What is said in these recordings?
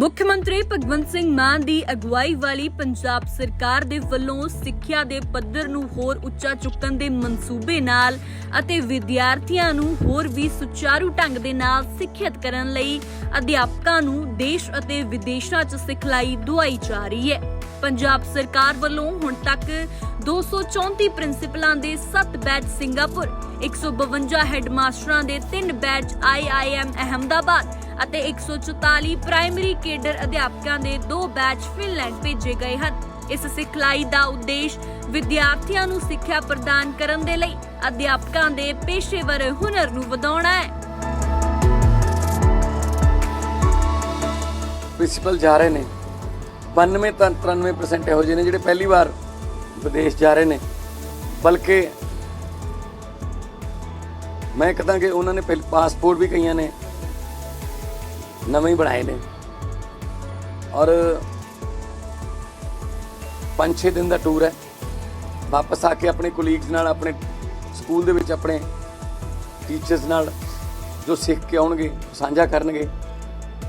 ਮੁੱਖ ਮੰਤਰੀ ਭਗਵੰਤ ਸਿੰਘ ਮਾਨ ਦੀ ਅਗਵਾਈ ਵਾਲੀ ਪੰਜਾਬ ਸਰਕਾਰ ਦੇ ਵੱਲੋਂ ਸਿੱਖਿਆ ਦੇ ਪੱਧਰ ਨੂੰ ਹੋਰ ਉੱਚਾ ਚੁੱਕਣ ਦੇ ਮਨਸੂਬੇ ਨਾਲ ਅਤੇ ਵਿਦਿਆਰਥੀਆਂ ਨੂੰ ਹੋਰ ਵੀ ਸੁਚਾਰੂ ਢੰਗ ਦੇ ਨਾਲ ਸਿੱਖਿਅਤ ਕਰਨ ਲਈ ਅਧਿਆਪਕਾਂ ਨੂੰ ਦੇਸ਼ ਅਤੇ ਵਿਦੇਸ਼ਾਂ 'ਚ ਸਿਖਲਾਈ ਦੁਆਈ ਜਾ ਰਹੀ ਹੈ। ਪੰਜਾਬ ਸਰਕਾਰ ਵੱਲੋਂ ਹੁਣ ਤੱਕ 234 ਪ੍ਰਿੰਸੀਪਲਾਂ ਦੇ 7 ਬੈਚ ਸਿੰਗਾਪੁਰ 152 ਹੈਡਮਾਸਟਰਾਂ ਦੇ 3 ਬੈਚ ਆਈਆਈਐਮ ਅਹਮਦਾਬਾਦ ਅਤੇ 144 ਪ੍ਰਾਇਮਰੀ ਕੇਡਰ ਅਧਿਆਪਕਾਂ ਦੇ 2 ਬੈਚ ਫਿਨਲੈਂਡ ਭੇਜੇ ਗਏ ਹਨ। ਇਸ ਸਿਖਲਾਈ ਦਾ ਉਦੇਸ਼ ਵਿਦਿਆਰਥੀਆਂ ਨੂੰ ਸਿੱਖਿਆ ਪ੍ਰਦਾਨ ਕਰਨ ਦੇ ਲਈ ਅਧਿਆਪਕਾਂ ਦੇ ਪੇਸ਼ੇਵਰ ਹੁਨਰ ਨੂੰ ਵਧਾਉਣਾ ਹੈ। ਪ੍ਰਿੰਸੀਪਲ ਜਾ ਰਹੇ ਨੇ। 92 ਤਾਂ 93% ਇਹੋ ਜਿਹੇ ਨੇ ਜਿਹੜੇ ਪਹਿਲੀ ਵਾਰ ਵਿਦੇਸ਼ ਜਾ ਰਹੇ ਨੇ। ਬਲਕਿ ਮੈਂ ਕਹਦਾ ਕਿ ਉਹਨਾਂ ਨੇ ਪਾਸਪੋਰਟ ਵੀ ਕਈਆਂ ਨੇ ਨਵੇਂ ਹੀ ਬਣਾਏ ਨੇ। ਔਰ 5-6 ਦਿਨ ਦਾ ਟੂਰ ਹੈ। ਵਾਪਸ ਆ ਕੇ ਆਪਣੇ ਕੋਲੀਗਸ ਨਾਲ, ਆਪਣੇ ਸਕੂਲ ਦੇ ਵਿੱਚ ਆਪਣੇ ਟੀਚਰਸ ਨਾਲ ਜੋ ਸਿੱਖ ਕੇ ਆਉਣਗੇ, ਸਾਂਝਾ ਕਰਨਗੇ,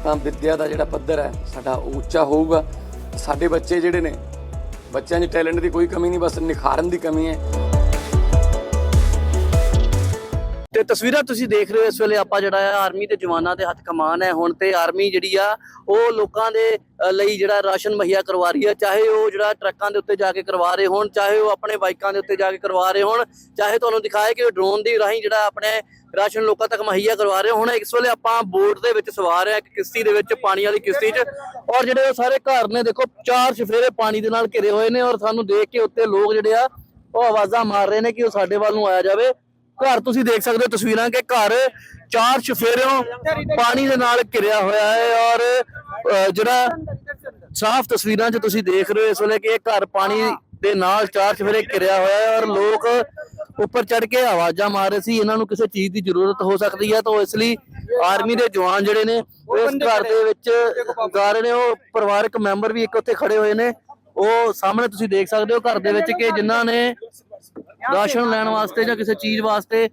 ਤਾਂ ਵਿੱਦਿਆ ਦਾ ਜਿਹੜਾ ਪੱਧਰ ਹੈ, ਸਾਡਾ ਉਹ ਉੱਚਾ ਹੋਊਗਾ। ਸਾਡੇ ਬੱਚੇ ਜਿਹੜੇ ਨੇ, ਬੱਚਿਆਂ 'ਚ ਟੈਲੈਂਟ ਦੀ ਕੋਈ ਕਮੀ ਨਹੀਂ, ਬਸ ਨਿਖਾਰਨ ਦੀ ਕਮੀ ਹੈ। ਤੇ ਤਸਵੀਰਾਂ ਤੁਸੀਂ ਦੇਖ ਰਹੇ ਹੋ ਇਸ ਵੇਲੇ ਆਪਾਂ ਜਿਹੜਾ ਆ ਆਰਮੀ ਦੇ ਜਵਾਨਾਂ ਦੇ ਹੱਥ ਕਮਾਨ ਹੈ। ਹੁਣ ਤੇ ਆਰਮੀ ਜਿਹੜੀ ਆ, ਉਹ ਲੋਕਾਂ ਦੇ ਲਈ ਜਿਹੜਾ ਰਾਸ਼ਨ ਮੁਹੱਈਆ ਕਰਵਾ ਰਹੀ ਹੈ। ਚਾਹੇ ਉਹ ਜਿਹੜਾ ਟਰੱਕਾਂ ਦੇ ਉੱਤੇ ਜਾ ਕੇ ਕਰਵਾ ਰਹੇ ਹੋਣ, ਚਾਹੇ ਉਹ ਆਪਣੇ ਬਾਈਕਾਂ ਦੇ ਉੱਤੇ ਜਾ ਕੇ ਕਰਵਾ ਰਹੇ ਹੋਣ, ਚਾਹੇ ਤੁਹਾਨੂੰ ਦਿਖਾਏ ਕਿ ਉਹ ਡਰੋਨ ਦੀ ਰਾਹੀਂ ਜਿਹੜਾ ਆਪਣੇ ਰਾਸ਼ਨ ਲੋਕਾਂ ਤੱਕ ਮੁਹੱਈਆ ਕਰਵਾ ਰਹੇ ਹੁਣ। ਇਸ ਵੇਲੇ ਆਪਾਂ ਬੋਟ ਦੇ ਵਿੱਚ ਸਵਾਰ ਆ ਇੱਕ ਕਿਸ਼ਤੀ ਦੇ ਵਿੱਚ, ਪਾਣੀ ਵਾਲੀ ਕਿਸ਼ਤੀ 'ਚ। ਔਰ ਜਿਹੜੇ ਉਹ ਸਾਰੇ ਘਰ ਨੇ, ਦੇਖੋ, ਚਾਰ ਸਫੇਰੇ ਪਾਣੀ ਦੇ ਨਾਲ ਘਿਰੇ ਹੋਏ ਨੇ। ਔਰ ਸਾਨੂੰ ਦੇਖ ਕੇ ਉੱਤੇ ਲੋਕ ਜਿਹੜੇ ਆ, ਉਹ ਆਵਾਜ਼ਾਂ ਮਾਰ ਰਹੇ ਨੇ ਕਿ ਉਹ ਸਾਡੇ ਵੱਲ ਨੂੰ ਆਇਆ ਜਾਵੇ। ਘਰ ਤੁਸੀਂ ਦੇਖ ਸਕਦੇ ਹੋ ਤਸਵੀਰਾਂ ਕਿ ਘਰ ਚਾਰ ਚਫੇਰਿਓਂ ਪਾਣੀ ਦੇ ਨਾਲ ਘਿਰਿਆ ਹੋਇਆ ਹੈ ਔਰ ਜਿਹੜਾ ਸਾਫ਼ ਤਸਵੀਰਾਂ 'ਚ ਤੁਸੀਂ ਦੇਖ ਰਹੇ ਹੋ ਇਸ ਵੇਲੇ ਕਿ ਇਹ ਘਰ ਪਾਣੀ ਦੇ ਨਾਲ ਚਾਰ ਚਫੇਰੇ ਘਿਰਿਆ ਹੋਇਆ ਹੈ ਔਰ ਲੋਕ ਉੱਪਰ ਚੜ ਕੇ ਆਵਾਜ਼ਾਂ ਮਾਰ ਰਹੇ ਸੀ, ਇਹਨਾਂ ਨੂੰ ਕਿਸੇ ਚੀਜ਼ ਦੀ ਜ਼ਰੂਰਤ ਹੋ ਸਕਦੀ ਹੈ ਤਾਂ ਇਸ ਲਈ ਆਰਮੀ ਦੇ ਜਵਾਨ ਜਿਹੜੇ ਨੇ, ਉਹ ਘਰ ਦੇ ਵਿੱਚ ਜਾ ਰਹੇ ਨੇ, ਉਹ ਪਰਿਵਾਰਕ ਮੈਂਬਰ ਵੀ ਇੱਕ ਉੱਥੇ ਖੜੇ ਹੋਏ ਨੇ, ਉਹ ਸਾਹਮਣੇ ਤੁਸੀਂ ਦੇਖ ਸਕਦੇ ਹੋ ਘਰ ਦੇ ਵਿੱਚ ਕਿ ਜਿਨ੍ਹਾਂ ਨੇ ਰਾਸ਼ਨ ਲੈਣ ਵਾਸਤੇ ਜਾਂ ਕਿਸੇ ਚੀਜ਼ ਵਾਸਤੇ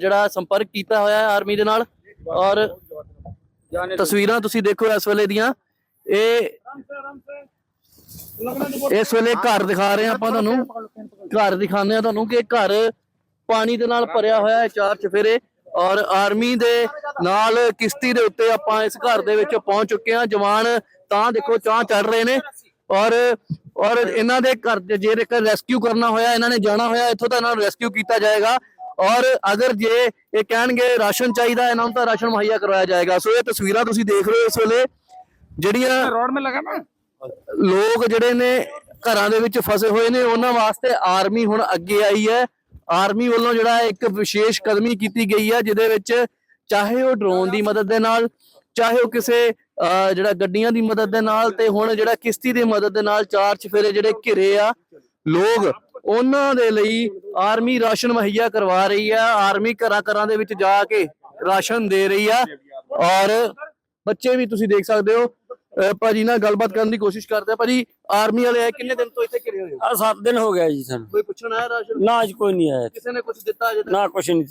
ਜਿਹੜਾ ਸੰਪਰਕ ਕੀਤਾ ਹੋਇਆ ਹੈ ਆਰਮੀ ਦੇ ਨਾਲ। ਔਰ ਤਸਵੀਰਾਂ ਤੁਸੀਂ ਦੇਖੋ ਇਸ ਵੇਲੇ ਦੀਆਂ। ਇਹ ਇਸ ਵੇਲੇ ਘਰ ਦਿਖਾ ਰਹੇ ਆਪਾਂ ਤੁਹਾਨੂੰ। ਘਰ ਦਿਖਾਉਂਦੇ ਆ ਤੁਹਾਨੂੰ ਕਿ ਘਰ ਪਾਣੀ ਦੇ ਨਾਲ ਭਰਿਆ ਹੋਇਆ ਹੈ ਚਾਰ ਚਫੇਰੇ। ਔਰ ਆਰਮੀ ਦੇ ਨਾਲ ਕਿਸ਼ਤੀ ਦੇ ਉੱਤੇ ਆਪਾਂ ਇਸ ਘਰ ਦੇ ਵਿੱਚ ਪਹੁੰਚ ਚੁੱਕੇ ਹਾਂ। ਜਵਾਨ ਤਾਂ ਦੇਖੋ ਚਾਹ ਚੜ ਰਹੇ ਨੇ। ਔਰ ਔਰ ਇਹਨਾਂ ਦੇ ਘਰ ਦੇ ਜੇ ਇੱਕ ਰੈਸਕਿਊ ਕਰਨਾ ਹੋਇਆ ਇਹਨਾਂ ਨੇ ਜਾਣਾ ਹੋਇਆ ਇੱਥੋਂ ਤਾਂ ਇਹਨਾਂ ਨੂੰ ਰੈਸਕਿਊ ਕੀਤਾ ਜਾਏਗਾ। ਔਰ ਅਗਰ ਜੇ ਇਹ ਕਹਿਣਗੇ ਰਾਸ਼ਨ ਚਾਹੀਦਾ ਇਹਨਾਂ ਨੂੰ ਤਾਂ ਰਾਸ਼ਨ ਮੁਹੱਈਆ ਕਰਵਾਇਆ ਜਾਏਗਾ। ਸੋ ਇਹ ਤਸਵੀਰਾਂ ਤੁਸੀਂ ਦੇਖ ਰਹੇ ਹੋ ਇਸ ਵੇਲੇ ਜਿਹੜੀਆਂ ਰੋਡ 'ਮੇ ਲਗਾ ਨਾ। ਲੋਕ ਜਿਹੜੇ ਨੇ ਘਰਾਂ ਦੇ ਵਿੱਚ ਫਸੇ ਹੋਏ ਨੇ ਉਹਨਾਂ ਵਾਸਤੇ ਆਰਮੀ ਹੁਣ ਅੱਗੇ ਆਈ ਹੈ। ਆਰਮੀ ਵੱਲੋਂ ਜਿਹੜਾ ਇੱਕ ਵਿਸ਼ੇਸ਼ ਕਦਮੀ ਕੀਤੀ ਗਈ ਹੈ ਜਿਹਦੇ ਵਿੱਚ ਚਾਹੇ ਉਹ ਡਰੋਨ ਦੀ ਮਦਦ ਦੇ ਨਾਲ ਚਾਹੇ ਉਹ ਕਿਸੇ ਜਿਹੜਾ ਗੱਡੀਆਂ ਦੀ ਮਦਦ ਦੇ ਨਾਲ ਤੇ ਹੁਣ ਜਿਹੜਾ ਕਿਸ਼ਤੀ ਦੀ ਮਦਦ ਦੇ ਨਾਲ ਚਾਰ ਚਫੇਰੇ ਜਿਹੜੇ ਘਿਰੇ ਆ ਲੋਕ ਉਹਨਾਂ ਦੇ ਲਈ ਆਰਮੀ ਰਾਸ਼ਨ ਮੁਹੱਈਆ ਕਰਵਾ ਰਹੀ ਆ ਆਰਮੀ ਘਰਾਂ ਘਰਾਂ ਦੇ ਵਿੱਚ ਜਾ ਕੇ ਰਾਸ਼ਨ ਦੇ ਰਹੀ ਆ ਔਰ ਬੱਚੇ ਵੀ ਤੁਸੀਂ ਦੇਖ ਸਕਦੇ ਹੋ ਭਾਜੀ ਨਾਲ ਗੱਲਬਾਤ ਕਰਨ ਦੀ ਕੋਸ਼ਿਸ਼ ਕਰਦੇ ਆ। ਭਾਜੀ ਆਰਮੀ ਵਾਲੇ ਆਏ ਕਿੰਨੇ ਦਿਨ ਤੋਂ ਇੱਥੇ ਘਿਰੇ ਹੋਏ ਆ 7 ਦਿਨ ਹੋ ਗਿਆ ਜੀ ਸਾਨੂੰ। ਕੋਈ ਪੁੱਛਣ ਆਇਆ ਰਾਸ਼ਨ? ਨਾ ਅੱਜ ਕੋਈ ਨਹੀਂ ਆਇਆ ਕਿਸੇ ਨੇ ਕੁਝ ਦਿੱਤਾ ਅਜੇ? ਨਾ ਕੁਛ ਨਹੀਂ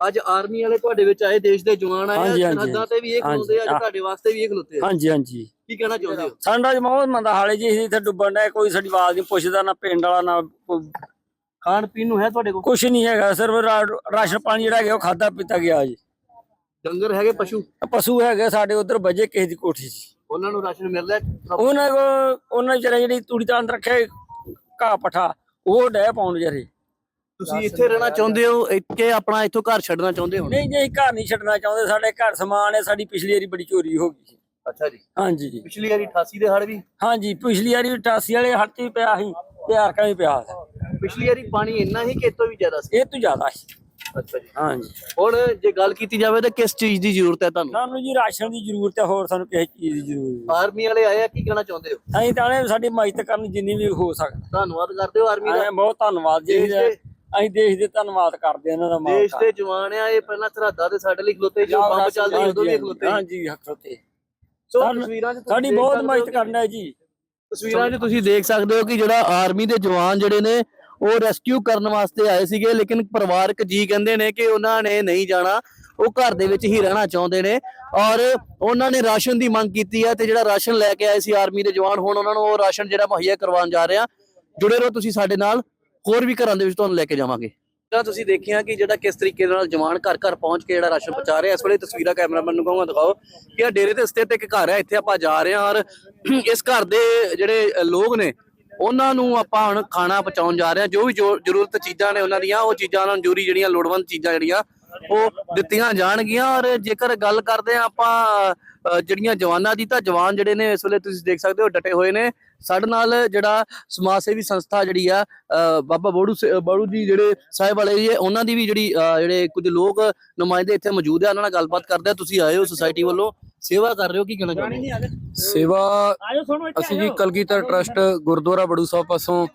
ਅੱਜ ਆਰਮੀ ਵਾਲੇ ਤੁਹਾਡੇ ਵਿੱਚ ਆਏ ਦੇਸ਼ ਦੇ ਜਵਾਨ ਆਏ ਆ, ਹਾਂਜੀ, ਸਰਹੱਦਾਂ ਤੇ ਵੀ ਇਹ ਖਲੋਤੇ ਆ, ਅੱਜ। ਤੁਹਾਡੇ ਵਾਸਤੇ ਵੀ ਇਹ ਖਲੋਤੇ ਆ। ਹਾਂਜੀ ਹਾਂਜੀ। ਕੀ ਕਹਿਣਾ ਚਾਹੁੰਦੇ ਹੋ? ਸਾਡਾ ਜੀ ਬਹੁਤ ਮੰਦਾ ਹਾਲੇ ਜੀ ਅਸੀਂ ਇੱਥੇ ਡੁੱਬਣ ਦਾ ਕੋਈ ਸਾਡੀ ਆਵਾਜ਼ ਨਹੀਂ ਪੁੱਛਦਾ ਨਾ ਪਿੰਡ ਵਾਲਾ ਨਾ ਖਾਣ ਪੀਣ ਨੂੰ ਹੈ ਤੁਹਾਡੇ ਕੋਲ? ਕੁਛ ਨਹੀਂ ਹੈਗਾ ਸਿਰਫ ਰਾ- ਰਾਸ਼ਨ ਪਾਣੀ ਜਿਹੜਾ ਹੈਗਾ ਉਹ ਖਾਦਾ ਪੀਤਾ ਗਿਆ ਜੀ। ਡੰਗਰ ਹੈਗੇ ਪਸ਼ੂ? ਪਸ਼ੂ ਹੈਗੇ ਸਾਡੇ ਉਧਰ ਵਜੇ ਕਿਸੇ ਦੀ ਕੋਠੀ 'ਚ। ਉਹਨਾਂ ਨੂੰ ਰਾਸ਼ਨ ਮਿਲ ਰਿਹਾ ਉਹਨਾਂ ਕੋ ਉਹਨਾਂ ਵਿਚਾਰੇ ਜਿਹੜੀ ਤੂੜੀ ਤਾਂ ਅੰਦਰ ਰੱਖੇ ਘਾਹ ਪਠਾ ਉਹ ਡੈ ਪਾਉਣ ਜਰੇ ਤੁਸੀਂ ਇੱਥੇ ਰਹਿਣਾ ਚਾਹੁੰਦੇ ਹੋ ਇੱਥੇ ਆਪਣਾ ਇੱਥੋਂ ਘਰ ਛੱਡਣਾ ਚਾਹੁੰਦੇ ਹੋ ਨਹੀਂ ਜੀ ਅਸੀਂ ਘਰ ਨਹੀਂ ਛੱਡਣਾ ਚਾਹੁੰਦੇ ਸਾਡੇ ਘਰ ਸਮਾਨ ਹੈ ਸਾਡੀ ਪਿਛਲੀ ਵਾਰੀ ਬੜੀ ਚੋਰੀ ਹੋ ਗਈ ਸੀ। ਅੱਛਾ ਜੀ। ਹਾਂਜੀ ਜੀ। ਪਿਛਲੀ ਵਾਰੀ 88 ਦੇ ਹੜ ਵੀ? ਹਾਂਜੀ ਪਿਛਲੀ ਵਾਰੀ 88 ਵਾਲੇ ਪਿਆ ਸੀ ਤੇ ਹਰਕਾਂ ਵੀ ਪਿਆ ਸੀ। ਪਿਛਲੀ ਵਾਰੀ ਪਾਣੀ ਇੰਨਾ ਹੀ ਕਿ ਤੋਂ ਵੀ ਜ਼ਿਆਦਾ ਸੀ? ਇਹ ਤੋਂ ਜ਼ਿਆਦਾ ਸੀ। ਅੱਛਾ ਜੀ। ਹਾਂਜੀ। ਹੁਣ ਜੇ ਗੱਲ ਕੀਤੀ ਜਾਵੇ ਤਾਂ ਕਿਸ ਚੀਜ਼ ਦੀ ਜ਼ਰੂਰਤ ਹੈ ਤੁਹਾਨੂੰ? ਸਾਨੂੰ ਜੀ ਰਾਸ਼ਨ ਦੀ ਜ਼ਰੂਰਤ ਹੈ ਹੋਰ ਸਾਨੂੰ ਕਿਸੇ ਚੀਜ਼ ਦੀ ਜ਼ਰੂਰਤ ਆਰਮੀ ਵਾਲੇ ਆਏ ਆ ਕੀ ਕਹਿਣਾ ਚਾਹੁੰਦੇ ਹੋ? ਨਹੀਂ ਅਸੀਂ ਤਾਂ ਨੇ ਸਾਡੀ ਮਦਦ ਕਰਨ ਜਿੰਨੀ ਵੀ ਹੋ ਸਕਦਾ। ਧੰਨਵਾਦ ਕਰਦੇ ਹੋ ਆਰਮੀ ਦਾ। ਬਹੁਤ ਧੰਨਵਾਦ ਜੀ। ਅਸੀਂ ਦੇਸ਼ ਦੇ ਧੰਨਵਾਦ ਕਰਦੇ ਹਾਂ ਇਹਨਾਂ ਦਾ ਮਾਣ ਦੇਸ਼ ਦੇ ਜਵਾਨ ਆ ਇਹ ਪਹਿਲਾਂ ਸਰਹੱਦਾਂ ਦੇ ਸਾਡੇ ਲਈ ਖਲੋਤੇ ਜੋ ਬੰਬ ਚੱਲਦੇ ਉਦੋਂ ਵੀ ਖਲੋਤੇ। ਹਾਂਜੀ ਖਲੋਤੇ। ਸੋ ਤਸਵੀਰਾਂ 'ਚ ਸਾਡੀ ਬਹੁਤ ਮਦਦ ਕਰਨਾ ਹੈ ਜੀ। ਤਸਵੀਰਾਂ 'ਚ ਤੁਸੀਂ ਦੇਖ ਸਕਦੇ ਹੋ ਕਿ ਜਿਹੜਾ ਆਰਮੀ ਦੇ ਜਵਾਨ ਜਿਹੜੇ ਨੇ ਉਹ ਰੈਸਕਿਊ ਕਰਨ ਵਾਸਤੇ ਆਏ ਸੀਗੇ ਲੇਕਿਨ ਪਰਿਵਾਰਕ ਜੀ ਕਹਿੰਦੇ ਨੇ ਕਿ ਉਹਨਾਂ ਨੇ ਨਹੀਂ ਜਾਣਾ ਉਹ ਘਰ ਦੇ ਵਿੱਚ ਹੀ ਰਹਿਣਾ ਚਾਹੁੰਦੇ ਨੇ। ਔਰ ਉਹਨਾਂ ਨੇ ਰਾਸ਼ਨ ਦੀ ਮੰਗ ਕੀਤੀ ਹੈ ਤੇ ਜਿਹੜਾ ਰਾਸ਼ਨ ਲੈ ਕੇ ਆਏ ਸੀ ਆਰਮੀ ਦੇ ਜਵਾਨ ਹੁਣ ਉਹਨਾਂ ਨੂੰ ਉਹ ਰਾਸ਼ਨ ਜਿਹੜਾ ਮੁਹੱਈਆ ਕਰਵਾਉਣ ਜਾ ਰਹੇ ਆ। ਜੁੜੇ ਰਹੋ ਤੁਸੀਂ ਸਾਡੇ ਨਾਲ। ਹੋਰ ਵੀ ਘਰਾਂ ਦੇ ਵਿੱਚ ਤੁਹਾਨੂੰ ਲੈ ਕੇ ਜਾਵਾਂਗੇ। ਜਿਹੜਾ ਤੁਸੀਂ ਦੇਖਿਆ ਕਿ ਜਿਹੜਾ ਕਿਸ ਤਰੀਕੇ ਨਾਲ ਜਵਾਨ ਘਰ ਘਰ ਪਹੁੰਚ ਕੇ ਜਿਹੜਾ ਰਾਸ਼ਨ ਪਹੁੰਚਾ ਰਿਹਾ, ਇਸ ਵੇਲੇ ਤਸਵੀਰਾਂ ਕੈਮਰਾਮੈਨ ਨੂੰ ਕਹਾਂਗਾ, ਦਿਖਾਓ ਕਿ ਇਹ ਡੇਰੇ ਤੇ ਸਥਿਤ ਇੱਕ ਘਰ ਹੈ, ਇੱਥੇ ਆਪਾਂ ਜਾ ਰਹੇ ਹਾਂ ਔਰ ਇਸ ਘਰ ਦੇ ਜਿਹੜੇ ਲੋਕ ਨੇ, ਉਹਨਾਂ ਨੂੰ ਆਪਾਂ ਹੁਣ ਖਾਣਾ ਪਹੁੰਚਾਉਣ ਜਾ ਰਹੇ ਹਾਂ। ਜੋ ਵੀ ਜ਼ਰੂਰਤ ਚੀਜ਼ਾਂ ਨੇ ਉਹਨਾਂ ਦੀਆਂ, ਉਹ ਚੀਜ਼ਾਂ ਉਹਨਾਂ ਨੂੰ ਜ਼ਰੂਰੀ ਜਿਹੜੀਆਂ ਲੋੜਵੰਦ ਚੀਜ਼ਾਂ ਜਿਹੜੀਆਂ ਉਹ ਦਿੱਤੀਆਂ ਜਾਣਗੀਆਂ ਔਰ ਜੇਕਰ ਗੱਲ ਕਰਦੇ ਆ ਆਪਾਂ ਜਿਹੜੀਆਂ ਜਵਾਨਾਂ ਦੀ, ਤਾਂ ਜਵਾਨ ਜਿਹੜੇ ਨੇ ਇਸ ਵੇਲੇ ਤੁਸੀਂ ਦੇਖ ਸਕਦੇ ਹੋ ਡਟੇ ਹੋਏ ਨੇ। ਸਾਡੇ ਨਾਲ ਜਿਹੜਾ ਸਮਾਜ ਸੇਵੀ ਸੰਸਥਾ ਜਿਹੜੀ ਆ ਬਾਬਾ ਬੋੜੂ ਸੇ- ਬੋੜੂ ਜੀ ਜਿਹੜੇ ਸਾਹਿਬ ਵਾਲੇ ਜੀ, ਉਹਨਾਂ ਦੀ ਵੀ ਜਿਹੜੀ ਜਿਹੜੇ ਕੁਝ ਲੋਕ ਨੁਮਾਇੰਦੇ ਇੱਥੇ ਮੌਜੂਦ ਆ, ਉਹਨਾਂ ਨਾਲ ਗੱਲਬਾਤ ਕਰਦੇ ਆ ਤੁਸੀਂ ਆਏ ਹੋ ਸੁਸਾਇਟੀ ਵੱਲੋਂ। ਸੇਵਾ ਕਰ ਰਹੇ ਹੋ ਕੀ ਕਹਿਣਾ ਚਾਹੁੰਦੇ ਹੋ? ਸੇਵਾ ਅਸੀਂ ਜੀ ਕਲਗੀਧਰ ਟਰਸਟ ਗੁਰਦੁਆਰਾ ਬੜੂ ਸਾਹਿਬ ਪਾਸੋਂ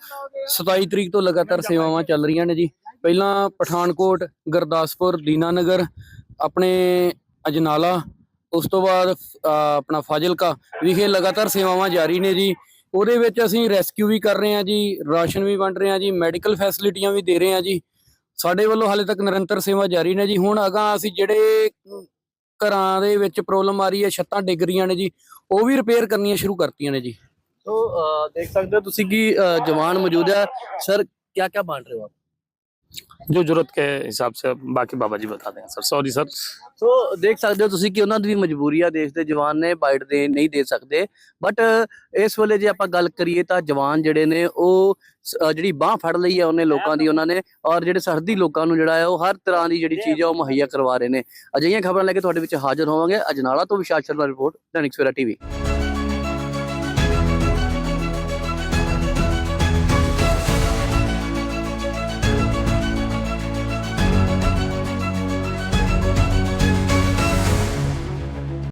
27 ਤਰੀਕ ਤੋਂ ਲਗਾਤਾਰ ਸੇਵਾਵਾਂ ਚੱਲ ਰਹੀਆਂ ਨੇ ਜੀ। ਪਹਿਲਾਂ ਪਠਾਨਕੋਟ ਗੁਰਦਾਸਪੁਰ ਦੀਨਾਨਗਰ ਆਪਣੇ ਅਜਨਾਲਾ ਉਸ ਤੋਂ ਬਾਅਦ ਆਪਣਾ ਫਾਜ਼ਿਲਕਾ ਵਿਖੇ ਲਗਾਤਾਰ ਸੇਵਾਵਾਂ ਜਾਰੀ ਨੇ ਜੀ। ਉਹਦੇ ਵਿੱਚ ਅਸੀਂ ਰੈਸਕਿਊ ਵੀ ਕਰ ਰਹੇ ਹਾਂ ਜੀ ਰਾਸ਼ਨ ਵੀ ਵੰਡ ਰਹੇ ਹਾਂ ਜੀ ਮੈਡੀਕਲ ਫੈਸਿਲਿਟੀਆਂ ਵੀ ਦੇ ਰਹੇ ਹਾਂ ਜੀ। ਸਾਡੇ ਵੱਲੋਂ ਹਾਲੇ ਤੱਕ ਨਿਰੰਤਰ ਸੇਵਾ ਜਾਰੀ ਨੇ ਜੀ। ਹੁਣ ਅਗਾਂ ਅਸੀਂ ਜਿਹੜੇ ਘਰਾਂ ਦੇ ਵਿੱਚ ਪ੍ਰੋਬਲਮ ਆ ਰਹੀ ਹੈ, ਛੱਤਾਂ ਡਿੱਗ ਰਹੀਆਂ ਨੇ ਜੀ, ਉਹ ਵੀ ਰਿਪੇਅਰ ਕਰਨੀਆਂ ਸ਼ੁਰੂ ਕਰਤੀਆਂ ਨੇ ਜੀ। ਸੋ ਦੇਖ ਸਕਦੇ ਹੋ ਤੁਸੀਂ ਕੀ ਜਵਾਨ ਮੌਜੂਦ ਹੈ ਸਰ ਕੀ ਕੀ ਬਣ ਰਹੇ ਹੋ ਆਪ? जो जरूरत के हिसाब से बाकी बाबा जी बता देंगे सर सॉरी सर ਸੋ ਦੇਖ ਸਕਦੇ ਹੋ ਤੁਸੀਂ ਕਿ ਉਹਨਾਂ ਦੀ ਵੀ ਮਜਬੂਰੀ ਆ ਦੇਸ਼ ਦੇ ਜਵਾਨ ਨੇ ਬਾਈਟ ਦੇ ਨਹੀਂ ਦੇ ਸਕਦੇ ਬਟ ਇਸ ਵੇਲੇ ਜੇ ਆਪਾਂ ਗੱਲ ਕਰੀਏ ਤਾਂ ਜਵਾਨ ਜਿਹੜੇ ਨੇ ਉਹ ਸ- ਅ, ਜਿਹੜੀ ਬਾਹ ਫੜ ਲਈ ਹੈ ਉਹਨੇ ਲੋਕਾਂ ਦੀ ਉਹਨਾਂ ਨੇ ਔਰ ਜਿਹੜੇ ਸਰਹੱਦੀ ਲੋਕਾਂ ਨੂੰ ਜਿਹੜਾ ਹੈ ਉਹ ਹਰ ਤਰ੍ਹਾਂ ਦੀ ਜਿਹੜੀ ਚੀਜ਼ ਆ ਉਹ ਮੁਹੱਈਆ ਕਰਵਾ ਰਹੇ ਨੇ ਅਜਿਹੀਆਂ ਖਬਰਾਂ ਲੈ ਕੇ ਤੁਹਾਡੇ ਵਿੱਚ ਹਾਜ਼ਰ ਹੋਵਾਂਗੇ ਅਜਨਾਲਾ ਤੋਂ ਵਿਸ਼ਾਲ ਸ਼ਰਮਾ ਰਿਪੋਰਟ ਦੈਨਿਕ ਸਵੇਰਾ ਟੀਵੀ